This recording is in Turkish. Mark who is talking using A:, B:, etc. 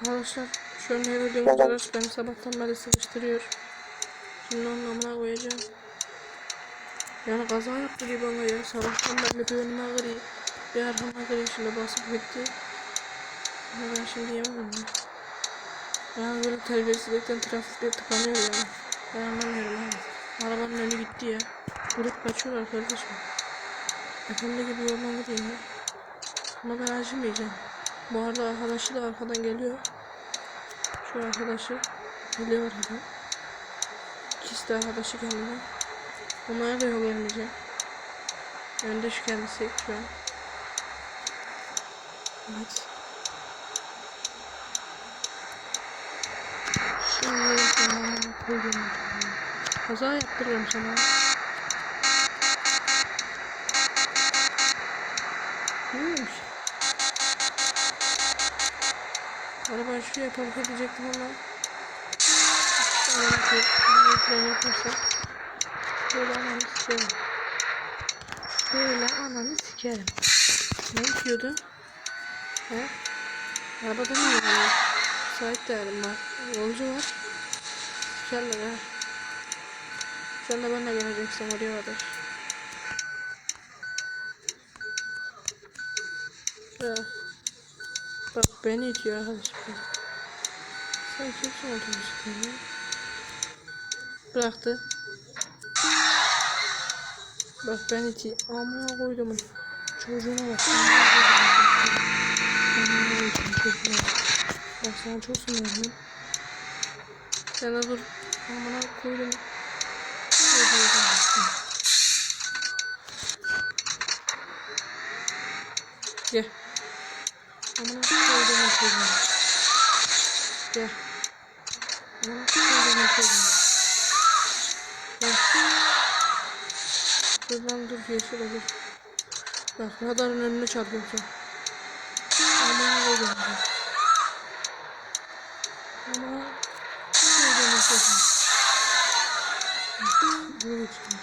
A: Arkadaşlar an ne gördüğünüz araç beni sabahtan beri sıkıştırıyor. Şimdi onun amına koyacağım. Yani kaza yaptı gibi bana ya. Sabahtan beri bir önüme kırıyor. Bir arkama kırıyor şimdi basıp gitti. Ama ben şimdi yemem onu. Yani böyle terbiyesizlikten trafikte tıkanıyor yani. Ben anlamıyorum abi. Arabanın önü gitti ya. Durup kaçıyor arkadaşım. Efendi gibi yoldan gideyim ya. Ama ben acımayacağım. Bu arada arkadaşı da arkadan geliyor. Şu arkadaşı geliyor arkadan. İkisi de arkadaşı kendine. Onlara da yol vermeyeceğim. Önde şu kendisi şu an. Evet. Şimdi sana koyuyorum. Kaza yaptırırım sana. Arabayı şuraya park edecektim ama Araba park yaparsa Böyle ananı sikerim Böyle ananı sikerim Ne yapıyordu? He? Arabada mı yani? Sahip değilim var Yolcu var Sikerler ha Sen de benimle geleceksin oraya kadar Ya. Bak beni itiyor arkadaşım. Sen kimsin otobüste ya? Bıraktı. Bak ben iti. Amına koydum. Çocuğuna bak. Amına koydum çocuğuna bak. Bak sana çok sinirlendim. Sen de dur. Amına koydum. Gel. Amına koyduğum çocuğum. Gel. Amına koyduğum çocuğum. Gel. Dur lan dur yeşil olur. Bak radarın önüne çarpıyorsun. Amına koyduğum çocuğum. Amına koyduğum çocuğum. Buraya çıkıyor.